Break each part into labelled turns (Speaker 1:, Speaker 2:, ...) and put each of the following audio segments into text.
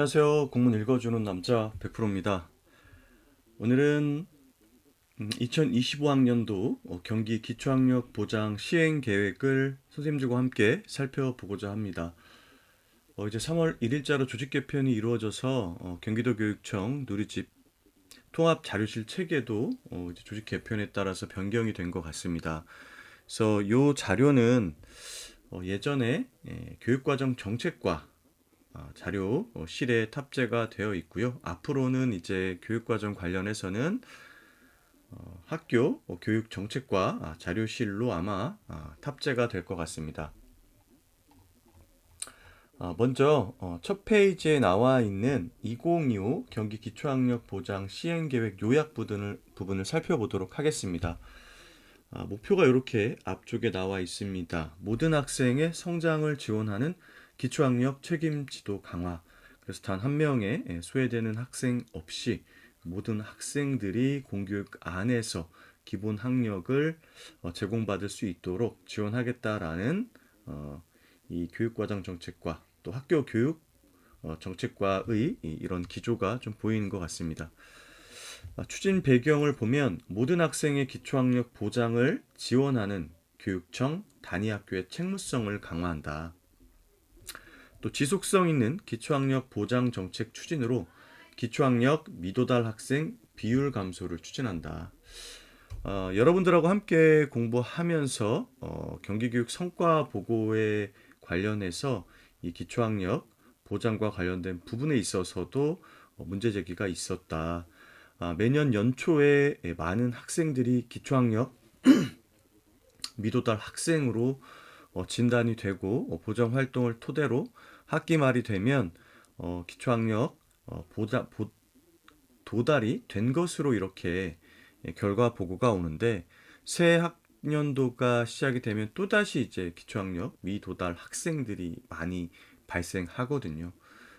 Speaker 1: 안녕하세요. 공문 읽어주는 남자 100%입니다. 오늘은 2025학년도 어, 경기 기초학력 보장 시행 계획을 선생님들과 함께 살펴보고자 합니다. 어, 이제 3월 1일자로 조직 개편이 이루어져서 어, 경기도 교육청 누리집 통합 자료실 체계도 어, 이제 조직 개편에 따라서 변경이 된 것 같습니다. 그래서 이 자료는 어, 예전에 예, 교육과정 정책과 아, 자료 실에 탑재가 되어 있고요. 앞으로는 이제 교육과정 관련해서는 어, 학교 어, 교육 정책과 아, 자료실로 아마 아, 탑재가 될 것 같습니다. 아, 먼저 어, 첫 페이지에 나와 있는 2025 경기 기초학력 보장 시행 계획 요약 부분을, 부분을 살펴보도록 하겠습니다. 아, 목표가 이렇게 앞쪽에 나와 있습니다. 모든 학생의 성장을 지원하는 기초학력 책임 지도 강화. 그래서 단 한 명의 예, 소외되는 학생 없이 모든 학생들이 공교육 안에서 기본 학력을 어, 제공받을 수 있도록 지원하겠다라는 어, 이 교육과정 정책과 또 학교 교육 어, 정책과의 이런 기조가 좀 보이는 것 같습니다. 아, 추진 배경을 보면 모든 학생의 기초학력 보장을 지원하는 교육청 단위 학교의 책무성을 강화한다. 또 지속성 있는 기초학력 보장 정책 추진으로 기초학력 미도달 학생 비율 감소를 추진한다. 어, 여러분들하고 함께 공부하면서 어, 경기교육 성과 보고에 관련해서 이 기초학력 보장과 관련된 부분에 있어서도 어, 문제 제기가 있었다. 아, 매년 연초에 많은 학생들이 기초학력 미도달 학생으로 어, 진단이 되고 어, 보정 활동을 토대로 학기 말이 되면 어, 기초학력 어, 보자, 보, 도달이 된 것으로 이렇게 예, 결과 보고가 오는데 새 학년도가 시작이 되면 또다시 이제 기초학력 미도달 학생들이 많이 발생하거든요.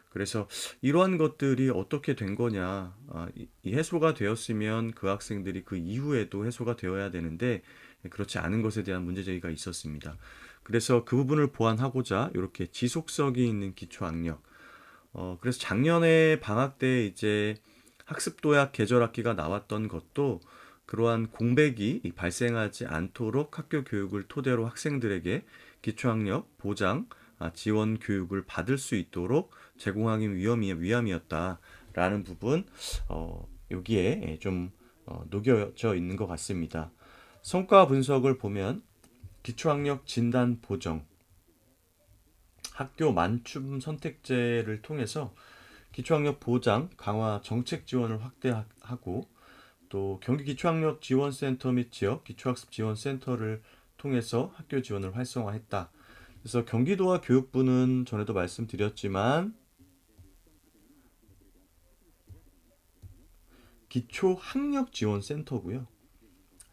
Speaker 1: 그래서 이러한 것들이 어떻게 된 거냐, 아, 이, 이 해소가 되었으면 그 학생들이 그 이후에도 해소가 되어야 되는데 그렇지 않은 것에 대한 문제 제기가 있었습니다. 그래서 그 부분을 보완하고자 이렇게 지속성이 있는 기초 학력. 어, 그래서 작년에 방학 때 이제 학습도약 계절학기가 나왔던 것도 그러한 공백이 발생하지 않도록 학교 교육을 토대로 학생들에게 기초학력 보장 아, 지원 교육을 받을 수 있도록 제공하기 위함이, 위함이었다라는 부분 어, 여기에 좀 어, 녹여져 있는 것 같습니다. 성과 분석을 보면 기초학력 진단 보정 학교 만춤 선택제를 통해서 기초학력 보장 강화 정책 지원을 확대하고 또 경기 기초학력 지원센터 및 지역 기초학습 지원센터를 통해서 학교 지원을 활성화했다. 그래서 경기도와 교육부는 전에도 말씀드렸지만 기초학력 지원센터고요.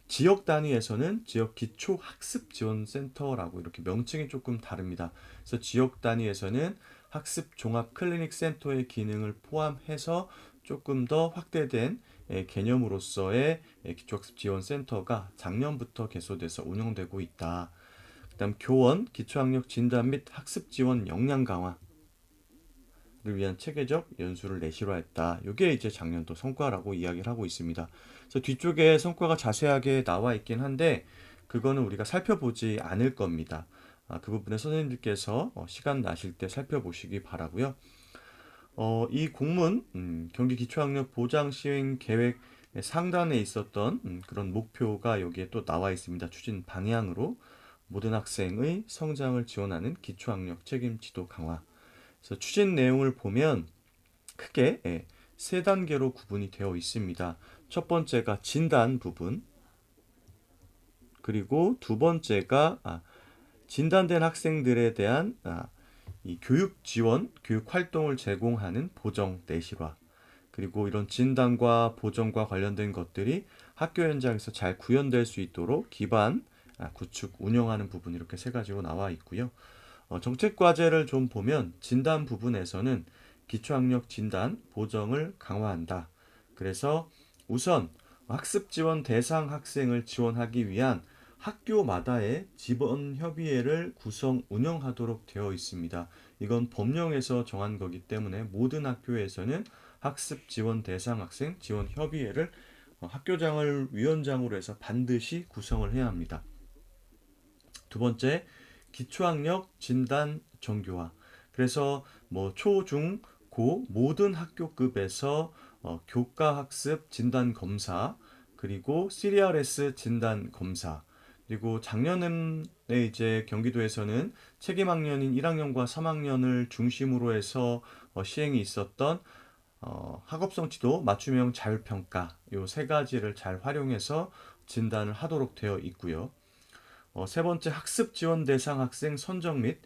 Speaker 1: 지역 단위에서는 지역 기초 학습 지원 센터라고 이렇게 명칭이 조금 다릅니다. 그래서 지역 단위에서는 학습 종합 클리닉 센터의 기능을 포함해서 조금 더 확대된 예, 개념으로서의 예, 기초학습 지원 센터가 작년부터 개소돼서 운영되고 있다. 그다음 교원 기초학력 진단 및 학습 지원 역량 강화 를 위한 체계적 연수를 내실화했다. 이게 이제 작년도 성과라고 이야기를 하고 있습니다. 그래서 뒤쪽에 성과가 자세하게 나와 있긴 한데 그거는 우리가 살펴보지 않을 겁니다. 아, 그 부분에 선생님들께서 어, 시간 나실 때 살펴보시기 바라고요. 어, 이 공문 음, 경기 기초학력 보장 시행 계획 상단에 있었던 음, 그런 목표가 여기에 또 나와 있습니다. 추진 방향으로 모든 학생의 성장을 지원하는 기초학력 책임 지도 강화 그래서 추진 내용을 보면 크게 예, 세 단계로 구분이 되어 있습니다. 첫 번째가 진단 부분, 그리고 두 번째가 아, 진단된 학생들에 대한 아, 이 교육 지원, 교육 활동을 제공하는 보정 내실화, 그리고 이런 진단과 보정과 관련된 것들이 학교 현장에서 잘 구현될 수 있도록 기반 아, 구축, 운영하는 부분 이렇게 세 가지로 나와 있고요. 어, 정책 과제를 좀 보면 진단 부분에서는 기초학력 진단 보정을 강화한다. 그래서 우선 학습 지원 대상 학생을 지원하기 위한 학교마다의 지원 협의회를 구성 운영하도록 되어 있습니다. 이건 법령에서 정한 거기 때문에 모든 학교에서는 학습 지원 대상 학생 지원 협의회를 어, 학교장을 위원장으로 해서 반드시 구성을 해야 합니다. 두 번째, 기초학력 진단 정교화. 그래서 뭐 초, 중, 고 모든 학교급에서 어, 교과 학습 진단 검사 그리고 CRS 진단 검사 그리고 작년에 이제 경기도에서는 책임 학년인 1학년과 3학년을 중심으로 해서 어, 시행이 있었던 어, 학업성 지도 맞춤형 자율평가 요 세 가지를 잘 활용해서 진단을 하도록 되어 있고요. 어, 세 번째 학습 지원 대상 학생 선정 및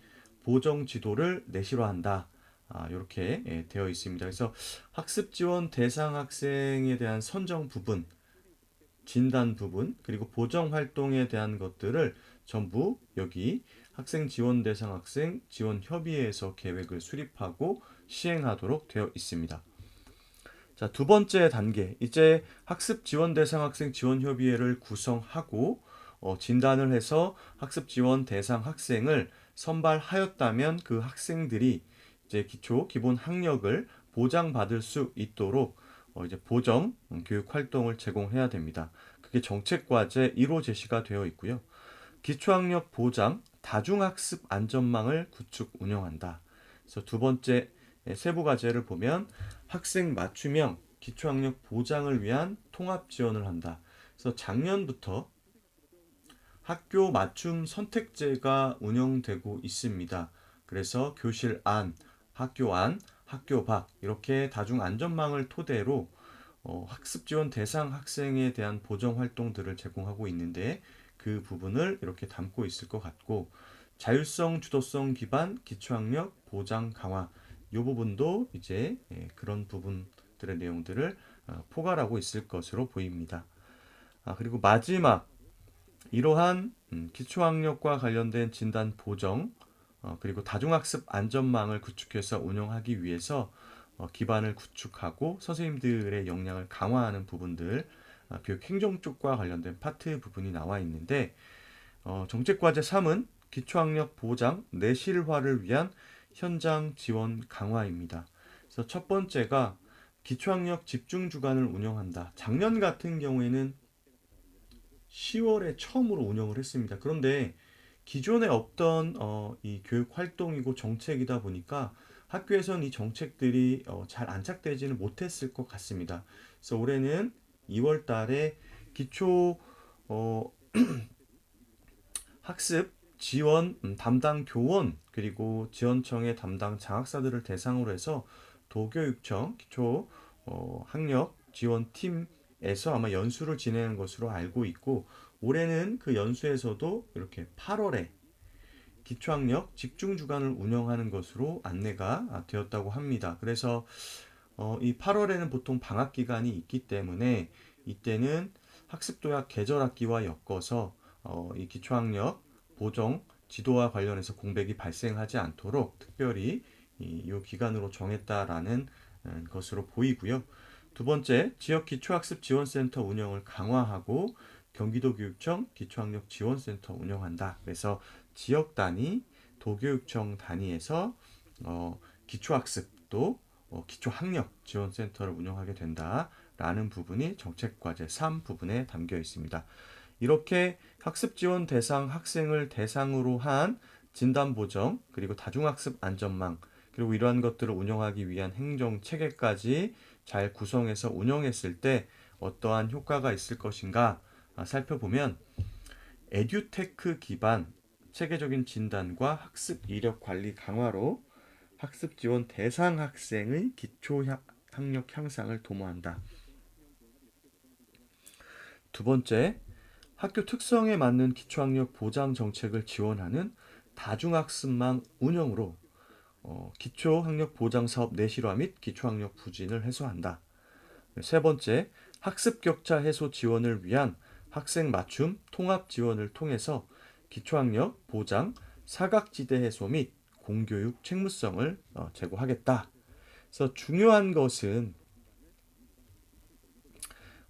Speaker 1: 보정 지도를 내실화한다. 아, 이렇게 예, 되어 있습니다. 그래서 학습 지원 대상 학생에 대한 선정 부분, 진단 부분, 그리고 보정 활동에 대한 것들을 전부 여기 학생 지원 대상 학생 지원 협의회에서 계획을 수립하고 시행하도록 되어 있습니다. 자, 두 번째 단계. 이제 학습 지원 대상 학생 지원 협의회를 구성하고 어, 진단을 해서 학습 지원 대상 학생을 선발하였다면 그 학생들이 이제 기초 기본 학력을 보장받을 수 있도록 어, 이제 보정 음, 교육 활동을 제공해야 됩니다. 그게 정책 과제 1호 제시가 되어 있고요. 기초학력 보장 다중학습 안전망을 구축 운영한다. 그래서 두 번째 예, 세부 과제를 보면 학생 맞춤형 기초학력 보장을 위한 통합 지원을 한다. 그래서 작년부터 학교 맞춤 선택제가 운영되고 있습니다. 그래서 교실 안, 학교 안, 학교 밖 이렇게 다중 안전망을 토대로 어, 학습 지원 대상 학생에 대한 보정 활동들을 제공하고 있는데 그 부분을 이렇게 담고 있을 것 같고 자율성 주도성 기반 기초학력 보장 강화 이 부분도 이제 예, 그런 부분들의 내용들을 어, 포괄하고 있을 것으로 보입니다. 아, 그리고 마지막 이러한 음, 기초학력과 관련된 진단 보정 어, 그리고 다중학습 안전망을 구축해서 운영하기 위해서 어, 기반을 구축하고 선생님들의 역량을 강화하는 부분들 어, 교육 행정 쪽과 관련된 파트 부분이 나와 있는데 어, 정책과제 3은 기초학력 보장 내실화를 위한 현장 지원 강화입니다. 그래서 첫 번째가 기초학력 집중 주간을 운영한다. 작년 같은 경우에는 10월에 처음으로 운영을 했습니다. 그런데 기존에 없던 어, 이 교육 활동이고 정책이다 보니까 학교에서는 이 정책들이 어, 잘 안착되지는 못했을 것 같습니다. 그래서 올해는 2월 달에 기초 어, 학습 지원 음, 담당 교원 그리고 지원청의 담당 장학사들을 대상으로 해서 도교육청 기초 어, 학력 지원팀 에서 아마 연수를 진행한 것으로 알고 있고 올해는 그 연수에서도 이렇게 8월에 기초학력 집중 주간을 운영하는 것으로 안내가 되었다고 합니다. 그래서 어, 이 8월에는 보통 방학 기간이 있기 때문에 이때는 학습도약 계절학기와 엮어서 어, 이 기초학력 보정 지도와 관련해서 공백이 발생하지 않도록 특별히 이, 이 기간으로 정했다라는 음, 것으로 보이고요. 두 번째, 지역 기초학습 지원센터 운영을 강화하고 경기도교육청 기초학력 지원센터 운영한다. 그래서 지역 단위, 도교육청 단위에서 어, 기초학습도 어, 기초학력 지원센터를 운영하게 된다라는 부분이 정책과제 3 부분에 담겨 있습니다. 이렇게 학습 지원 대상 학생을 대상으로 한 진단 보정 그리고 다중학습 안전망 그리고 이러한 것들을 운영하기 위한 행정 체계까지 잘 구성해서 운영했을 때 어떠한 효과가 있을 것인가 아, 살펴보면 에듀테크 기반 체계적인 진단과 학습 이력 관리 강화로 학습 지원 대상 학생의 기초 학력 향상을 도모한다. 두 번째, 학교 특성에 맞는 기초학력 보장 정책을 지원하는 다중학습망 운영으로 어, 기초학력 보장 사업 내실화 및 기초학력 부진을 해소한다. 세 번째, 학습 격차 해소 지원을 위한 학생 맞춤 통합 지원을 통해서 기초학력 보장, 사각지대 해소 및 공교육 책무성을 어, 제고하겠다. 그래서 중요한 것은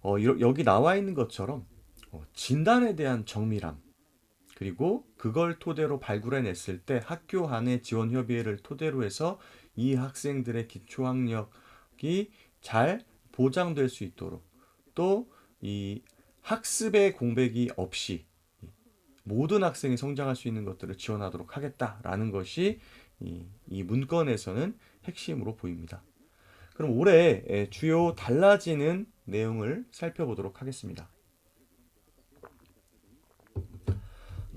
Speaker 1: 어, 여기 나와 있는 것처럼 어, 진단에 대한 정밀함, 그리고 그걸 토대로 발굴해냈을 때 학교 안의 지원 협의회를 토대로 해서 이 학생들의 기초학력이 잘 보장될 수 있도록 또 이 학습의 공백이 없이 모든 학생이 성장할 수 있는 것들을 지원하도록 하겠다라는 것이 이, 이 문건에서는 핵심으로 보입니다. 그럼 올해 예, 주요 달라지는 내용을 살펴보도록 하겠습니다.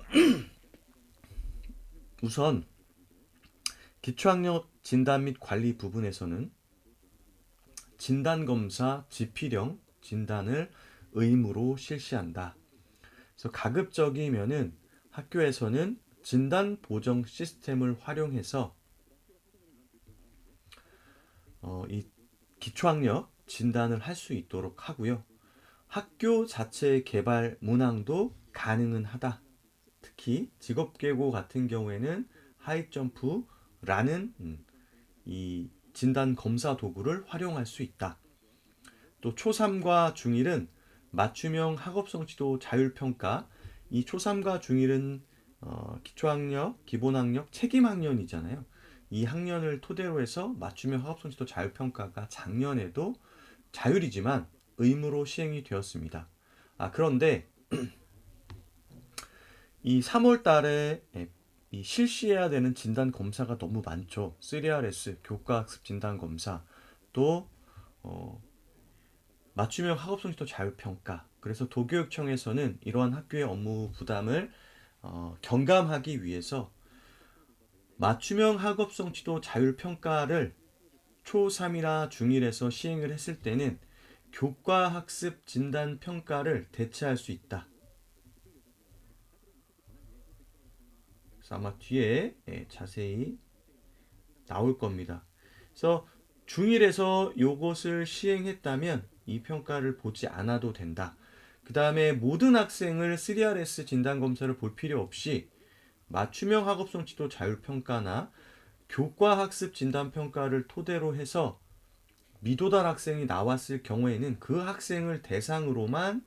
Speaker 1: 우선 기초학력 진단 및 관리 부분에서는 진단 검사 지필형 진단을 의무로 실시한다. 그래서 가급적이면은 학교에서는 진단 보정 시스템을 활용해서 어, 이 기초학력 진단을 할 수 있도록 하고요. 학교 자체의 개발 문항도 가능은 하다. 특히 직업계고 같은 경우에는 하이점프라는 음, 이 진단 검사 도구를 활용할 수 있다. 또 초3과 중1은 맞춤형 학업성 지도 자율평가 이 초3과 중1은 어, 기초학력, 기본학력, 책임학년이잖아요. 이 학년을 토대로 해서 맞춤형 학업성 지도 자율평가가 작년에도 자율이지만 의무로 시행이 되었습니다. 아, 그런데 이 3월 달에 이 실시해야 되는 진단 검사가 너무 많죠. 3RS 교과학습 진단 검사 또 어, 맞춤형 학업성 지도 자율평가. 그래서 도교육청에서는 이러한 학교의 업무 부담을 어, 경감하기 위해서 맞춤형 학업성 지도 자율평가를 초3이나 중1에서 시행을 했을 때는 교과학습 진단 평가를 대체할 수 있다. 그래서 아마 뒤에 예, 자세히 나올 겁니다. 그래서 중1에서 요것을 시행했다면 이 평가를 보지 않아도 된다. 그 다음에 모든 학생을 3RS 진단검사를 볼 필요 없이 맞춤형 학업성 지도 자율평가나 교과학습 진단평가를 토대로 해서 미도달 학생이 나왔을 경우에는 그 학생을 대상으로만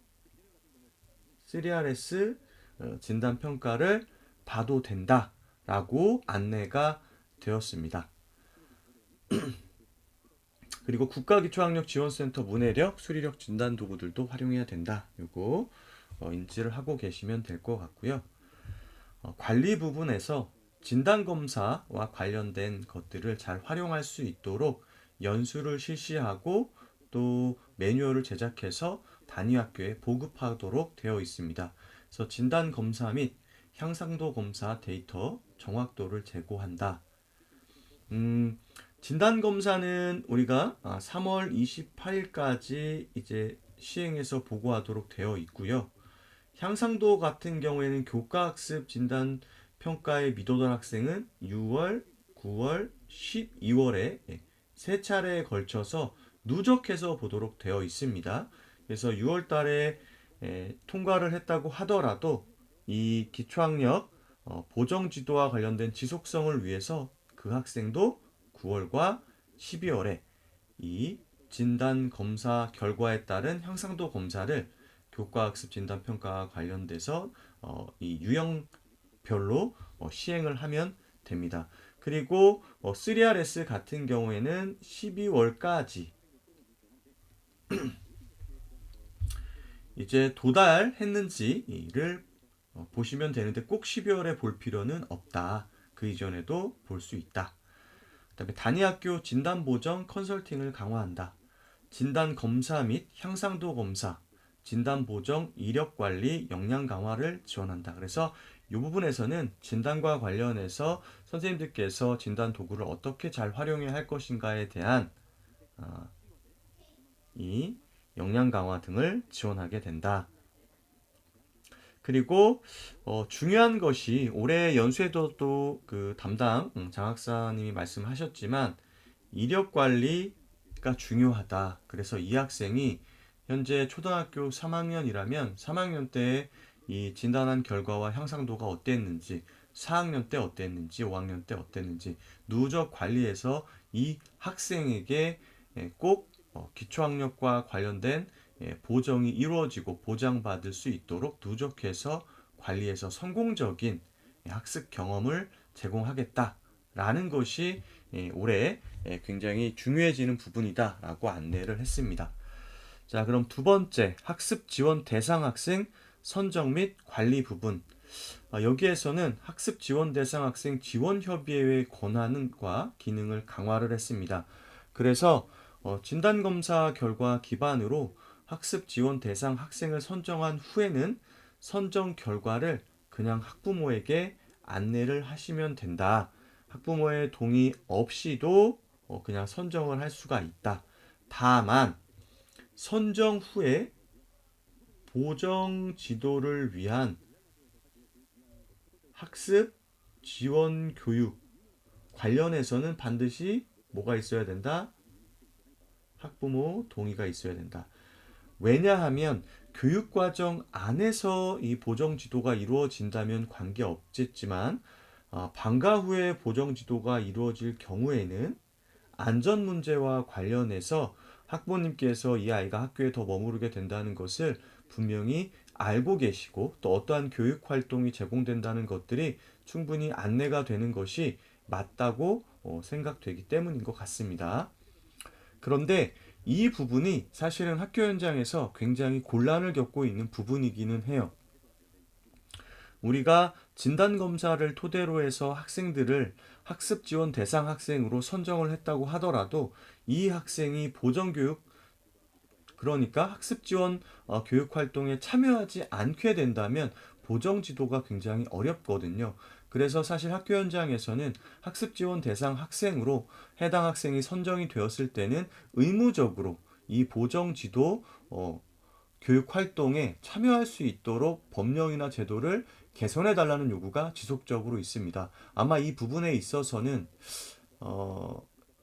Speaker 1: 3RS 어, 진단평가를 봐도 된다라고 안내가 되었습니다. 그리고 국가기초학력지원센터 문해력, 수리력 진단 도구들도 활용해야 된다. 이거 어, 인지를 하고 계시면 될 것 같고요. 어, 관리 부분에서 진단 검사와 관련된 것들을 잘 활용할 수 있도록 연수를 실시하고 또 매뉴얼을 제작해서 단위 학교에 보급하도록 되어 있습니다. 그래서 진단 검사 및 향상도 검사 데이터 정확도를 제고한다. 음, 진단 검사는 우리가 3월 아, 28일까지 이제 시행해서 보고하도록 되어 있고요. 향상도 같은 경우에는 교과학습 진단 평가의 미도던 학생은 6월, 9월, 12월에 세 차례에 걸쳐서 누적해서 보도록 되어 있습니다. 그래서 6월 달에 통과를 했다고 하더라도 이 기초학력 어, 보정 지도와 관련된 지속성을 위해서 그 학생도 9월과 12월에 이 진단 검사 결과에 따른 향상도 검사를 교과학습 진단 평가와 관련돼서 어, 이 유형별로 어, 시행을 하면 됩니다. 그리고 어, 3RS 같은 경우에는 12월까지 이제 도달했는지를 어, 보시면 되는데 꼭 12월에 볼 필요는 없다. 그 이전에도 볼 수 있다. 그다음에 단위 학교 진단 보정 컨설팅을 강화한다. 진단 검사 및 향상도 검사, 진단 보정 이력 관리 역량 강화를 지원한다. 그래서 이 부분에서는 진단과 관련해서 선생님들께서 진단 도구를 어떻게 잘 활용해야 할 것인가에 대한 어, 이 역량 강화 등을 지원하게 된다. 그리고 어, 중요한 것이 올해 연수에도 또그 담당 음, 장학사님이 말씀하셨지만 이력 관리가 중요하다. 그래서 이 학생이 현재 초등학교 3학년이라면 3학년 때이 진단한 결과와 향상도가 어땠는지 4학년 때 어땠는지 5학년 때 어땠는지 누적 관리해서 이 학생에게 예, 꼭 어, 기초학력과 관련된 예, 보정이 이루어지고 보장받을 수 있도록 누적해서 관리에서 성공적인 학습 경험을 제공하겠다라는 것이 예, 올해 예, 굉장히 중요해지는 부분이다라고 안내를 했습니다. 자, 그럼 두 번째 학습 지원 대상 학생 선정 및 관리 부분. 아, 여기에서는 학습 지원 대상 학생 지원 협의회의 권한과 기능을 강화를 했습니다. 그래서 어, 진단 검사 결과 기반으로 학습 지원 대상 학생을 선정한 후에는 선정 결과를 그냥 학부모에게 안내를 하시면 된다. 학부모의 동의 없이도 어, 그냥 선정을 할 수가 있다. 다만 선정 후에 보정 지도를 위한 학습 지원 교육 관련해서는 반드시 뭐가 있어야 된다? 학부모 동의가 있어야 된다. 왜냐하면 교육과정 안에서 이 보정 지도가 이루어진다면 관계 없겠지만 아, 방과 후에 보정 지도가 이루어질 경우에는 안전 문제와 관련해서 학부모님께서 이 아이가 학교에 더 머무르게 된다는 것을 분명히 알고 계시고 또 어떠한 교육 활동이 제공된다는 것들이 충분히 안내가 되는 것이 맞다고 어, 생각되기 때문인 것 같습니다. 그런데 이 부분이 사실은 학교 현장에서 굉장히 곤란을 겪고 있는 부분이기는 해요. 우리가 진단 검사를 토대로 해서 학생들을 학습 지원 대상 학생으로 선정을 했다고 하더라도 이 학생이 보정 교육 그러니까 학습 지원 어, 교육 활동에 참여하지 않게 된다면 보정 지도가 굉장히 어렵거든요. 그래서 사실 학교 현장에서는 학습 지원 대상 학생으로 해당 학생이 선정이 되었을 때는 의무적으로 이 보정 지도 어, 교육 활동에 참여할 수 있도록 법령이나 제도를 개선해 달라는 요구가 지속적으로 있습니다. 아마 이 부분에 있어서는 어,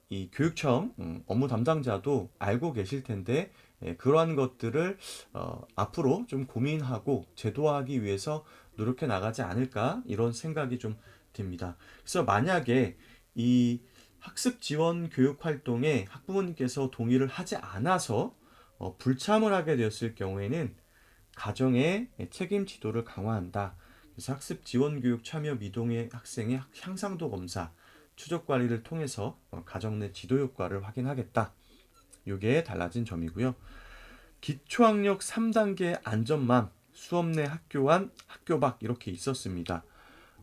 Speaker 1: 이 교육청 음, 업무 담당자도 알고 계실 텐데 예, 그러한 것들을 어, 앞으로 좀 고민하고 제도화하기 위해서 노력해 나가지 않을까 이런 생각이 좀 듭니다. 그래서 만약에 이 학습 지원 교육 활동에 학부모님께서 동의를 하지 않아서 어, 불참을 하게 되었을 경우에는 가정의 책임 지도를 강화한다. 그래서 학습 지원 교육 참여 미동의 학생의 향상도 검사, 추적 관리를 통해서 어, 가정 내 지도 효과를 확인하겠다. 이게 달라진 점이고요. 기초학력 3단계 안전망, 수업 내 학교 안, 학교 밖 이렇게 있었습니다.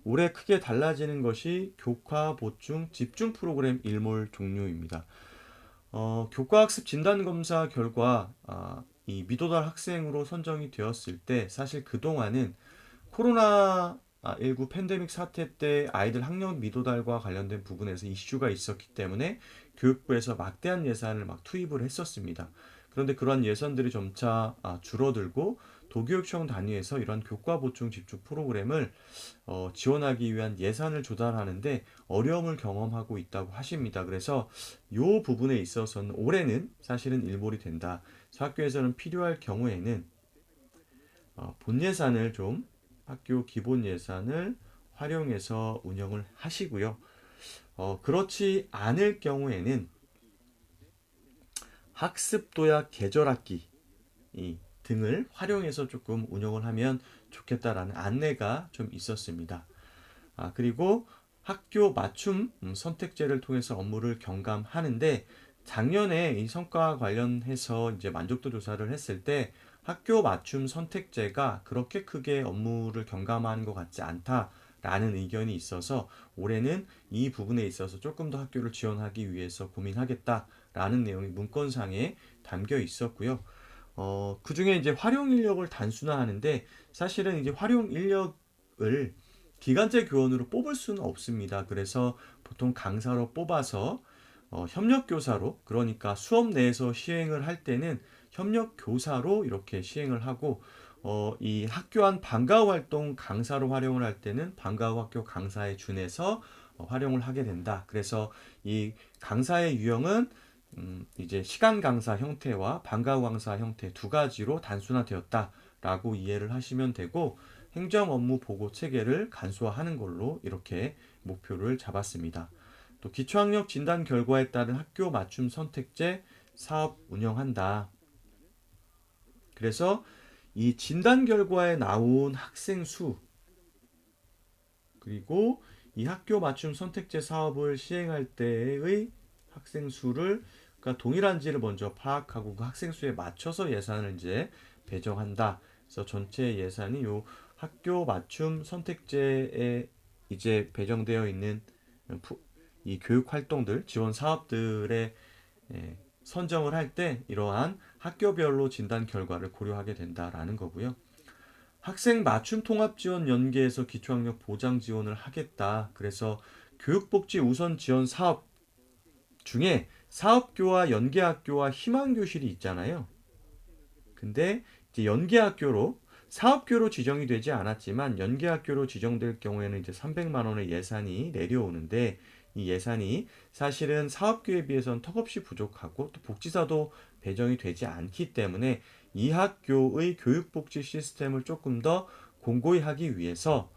Speaker 1: 올해 크게 달라지는 것이 교과 보충 집중 프로그램 일몰 종류입니다. 어, 교과학습 진단검사 결과 아, 이 미도달 학생으로 선정이 되었을 때 사실 그동안은 코로나 19 팬데믹 사태 때 아이들 학력 미도달과 관련된 부분에서 이슈가 있었기 때문에 교육부에서 막대한 예산을 막 투입을 했었습니다. 그런데 그러한 예산들이 점차 아, 줄어들고 도교육청 단위에서 이러한 교과 보충 집중 프로그램을 어, 지원하기 위한 예산을 조달하는데 어려움을 경험하고 있다고 하십니다. 그래서 이 부분에 있어서는 올해는 사실은 일몰이 된다. 학교에서는 필요할 경우에는 어, 본 예산을 좀 학교 기본 예산을 활용해서 운영을 하시고요. 어, 그렇지 않을 경우에는 학습도약 계절학기 이 등을 활용해서 조금 운영을 하면 좋겠다라는 안내가 좀 있었습니다. 아, 그리고 학교 맞춤 음, 선택제를 통해서 업무를 경감하는데 작년에 이 성과 관련해서 이제 만족도 조사를 했을 때 학교 맞춤 선택제가 그렇게 크게 업무를 경감하는 것 같지 않다 라는 의견이 있어서 올해는 이 부분에 있어서 조금 더 학교를 지원하기 위해서 고민하겠다라는 내용이 문건상에 담겨 있었고요. 어, 그 중에 이제 활용 인력을 단순화하는데 사실은 이제 활용 인력을 기간제 교원으로 뽑을 수는 없습니다. 그래서 보통 강사로 뽑아서 어, 협력 교사로 그러니까 수업 내에서 시행을 할 때는 협력 교사로 이렇게 시행을 하고 어, 이 학교 안 방과후 활동 강사로 활용을 할 때는 방과후 학교 강사에 준해서 어, 활용을 하게 된다. 그래서 이 강사의 유형은 음, 이제 시간 강사 형태와 방과후 강사 형태 두 가지로 단순화되었다라고 이해를 하시면 되고 행정 업무 보고 체계를 간소화하는 걸로 이렇게 목표를 잡았습니다. 또 기초학력 진단 결과에 따른 학교 맞춤 선택제 사업 운영한다. 그래서 이 진단 결과에 나온 학생 수 그리고 이 학교 맞춤 선택제 사업을 시행할 때의 학생 수를 그러니까 동일한지를 먼저 파악하고 그 학생 수에 맞춰서 예산을 이제 배정한다. 그래서 전체 예산이 요 학교 맞춤 선택제에 이제 배정되어 있는 이 교육 활동들, 지원 사업들의 예, 선정을 할 때 이러한 학교별로 진단 결과를 고려하게 된다라는 거고요. 학생 맞춤 통합 지원 연계에서 기초학력 보장 지원을 하겠다. 그래서 교육복지 우선 지원 사업 중에 사업교와 연계학교와 희망교실이 있잖아요. 근데 이제 연계학교로 사업교로 지정이 되지 않았지만 연계학교로 지정될 경우에는 이제 300만 원의 예산이 내려오는데 이 예산이 사실은 사업교에 비해서는 턱없이 부족하고 또 복지사도 배정이 되지 않기 때문에 이 학교의 교육복지 시스템을 조금 더 공고히 하기 위해서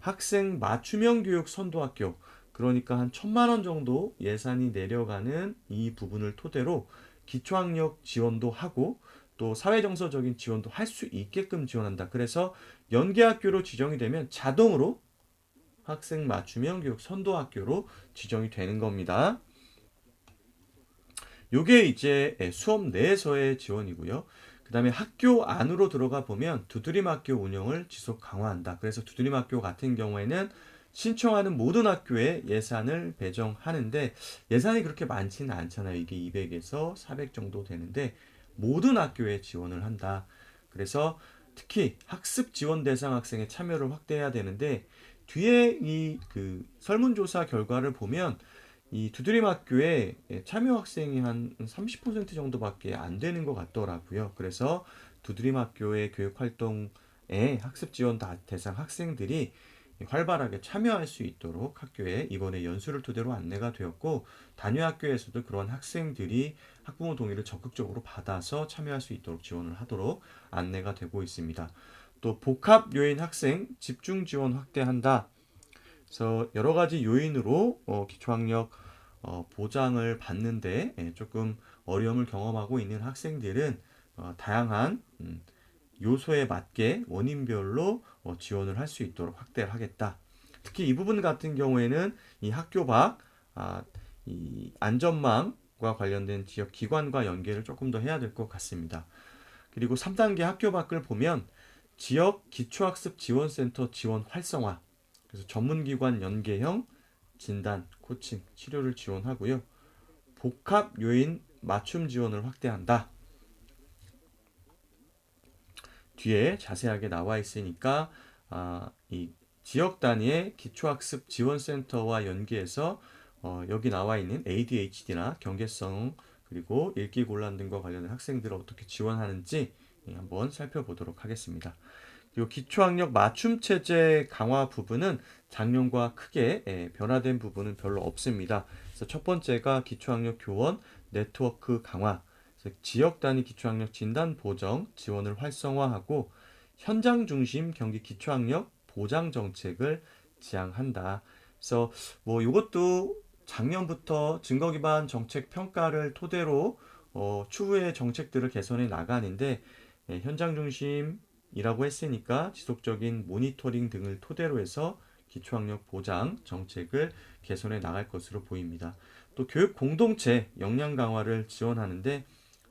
Speaker 1: 학생 맞춤형 교육 선도학교 그러니까 한 천만 원 정도 예산이 내려가는 이 부분을 토대로 기초학력 지원도 하고 또 사회정서적인 지원도 할 수 있게끔 지원한다. 그래서 연계학교로 지정이 되면 자동으로 학생 맞춤형 교육 선도학교로 지정이 되는 겁니다. 요게 이제 수업 내에서의 지원이고요. 그 다음에 학교 안으로 들어가 보면 두드림 학교 운영을 지속 강화한다. 그래서 두드림 학교 같은 경우에는 신청하는 모든 학교에 예산을 배정하는데 예산이 그렇게 많지는 않잖아요. 이게 200에서 400 정도 되는데 모든 학교에 지원을 한다. 그래서 특히 학습 지원 대상 학생의 참여를 확대해야 되는데 뒤에 이 그 설문조사 결과를 보면 이 두드림 학교에 참여 학생이 한 30% 정도밖에 안 되는 것 같더라고요. 그래서 두드림 학교의 교육 활동에 학습 지원 대상 학생들이 활발하게 참여할 수 있도록 학교에 이번에 연수를 토대로 안내가 되었고 단위 학교에서도 그런 학생들이 학부모 동의를 적극적으로 받아서 참여할 수 있도록 지원을 하도록 안내가 되고 있습니다. 또 복합 요인 학생 집중 지원 확대한다. 그래서 여러 가지 요인으로 어, 기초학력 어, 보장을 받는데 예, 조금 어려움을 경험하고 있는 학생들은 어, 다양한 음, 요소에 맞게 원인별로 어, 지원을 할 수 있도록 확대를 하겠다. 특히 이 부분 같은 경우에는 이 학교 밖 아, 이 안전망과 관련된 지역 기관과 연계를 조금 더 해야 될 것 같습니다. 그리고 3단계 학교 밖을 보면 지역 기초학습 지원센터 지원 활성화 그래서 전문기관 연계형 진단, 코칭, 치료를 지원하고요. 복합 요인 맞춤 지원을 확대한다. 뒤에 자세하게 나와 있으니까 아, 이 지역 단위의 기초학습 지원센터와 연계해서 어, 여기 나와 있는 ADHD나 경계성 그리고 읽기 곤란 등과 관련된 학생들을 어떻게 지원하는지 예, 한번 살펴보도록 하겠습니다. 이 기초학력 맞춤 체제 강화 부분은 작년과 크게 예, 변화된 부분은 별로 없습니다. 그래서 첫 번째가 기초학력 교원 네트워크 강화, 지역 단위 기초학력 진단 보정 지원을 활성화하고 현장 중심 경기 기초학력 보장 정책을 지향한다. 그래서 뭐 이것도 작년부터 증거 기반 정책 평가를 토대로 어, 추후에 정책들을 개선해 나가는데 예, 현장 중심 이라고 했으니까 지속적인 모니터링 등을 토대로 해서 기초학력 보장 정책을 개선해 나갈 것으로 보입니다. 또 교육 공동체 역량 강화를 지원하는데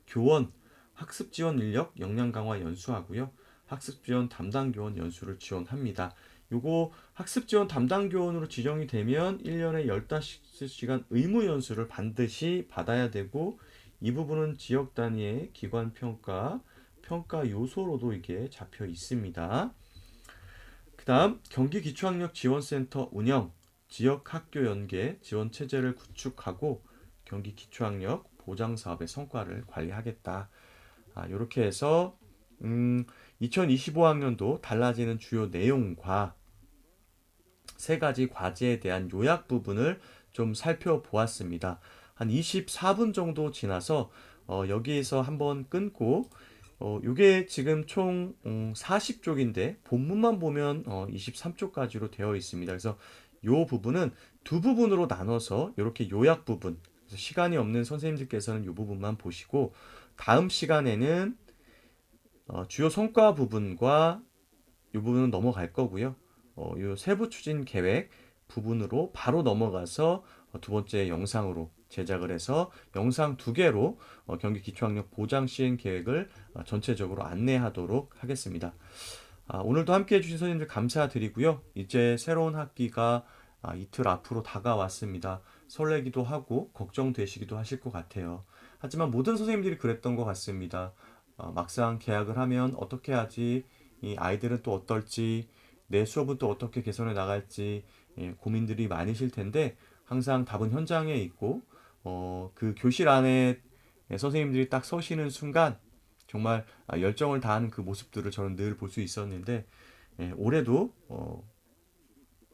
Speaker 1: 교원, 학습 지원 인력 역량 강화 연수하고요. 학습 지원 담당 교원 연수를 지원합니다. 요거 학습 지원 담당 교원으로 지정이 되면 1년에 15시간 의무 연수를 반드시 받아야 되고 이 부분은 지역 단위의 기관 평가, 평가 요소로도 이게 잡혀 있습니다. 그 다음 경기 기초학력 지원센터 운영, 지역 학교 연계 지원 체제를 구축하고 경기 기초학력 보장 사업의 성과를 관리하겠다. 아, 이렇게 해서 음, 2025학년도 달라지는 주요 내용과 세 가지 과제에 대한 요약 부분을 좀 살펴보았습니다. 한 24분 정도 지나서 어, 여기에서 한번 끊고 어, 이게 지금 총 음, 40쪽인데 본문만 보면 어, 23쪽까지로 되어 있습니다. 그래서 이 부분은 두 부분으로 나눠서 이렇게 요약 부분 시간이 없는 선생님들께서는 이 부분만 보시고 다음 시간에는 어, 주요 성과 부분과 이 부분은 넘어갈 거고요. 어, 이 세부 추진 계획 부분으로 바로 넘어가서 어, 두 번째 영상으로 제작을 해서 영상 두 개로 어, 경기 기초학력 보장 시행 계획을 어, 전체적으로 안내하도록 하겠습니다. 아, 오늘도 함께 해주신 선생님들 감사드리고요. 이제 새로운 학기가 아, 이틀 앞으로 다가왔습니다. 설레기도 하고 걱정되시기도 하실 것 같아요. 하지만 모든 선생님들이 그랬던 것 같습니다. 어, 막상 계약을 하면 어떻게 하지? 이 아이들은 또 어떨지, 내 수업은 또 어떻게 개선해 나갈지 예, 고민들이 많으실 텐데 항상 답은 현장에 있고 어, 그 교실 안에 선생님들이 딱 서시는 순간 정말 아, 열정을 다하는 그 모습들을 저는 늘 볼 수 있었는데 예, 올해도 어,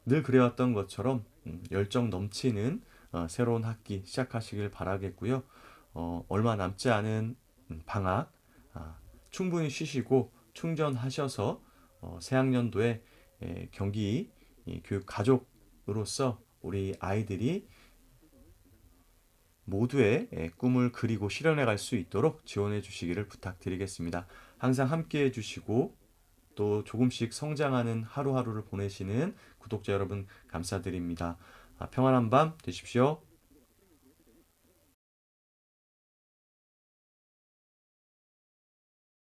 Speaker 1: 늘 그래왔던 것처럼 음, 열정 넘치는 어, 새로운 학기 시작하시길 바라겠고요. 어, 얼마 남지 않은 음, 방학 아, 충분히 쉬시고 충전하셔서 어, 새학년도에 예, 경기 이 교육 가족으로서 우리 아이들이 모두의 예, 꿈을 그리고 실현해 갈 수 있도록 지원해 주시기를 부탁드리겠습니다. 항상 함께 해 주시고 또 조금씩 성장하는 하루하루를 보내시는 구독자 여러분 감사드립니다. 아, 평안한 밤 되십시오.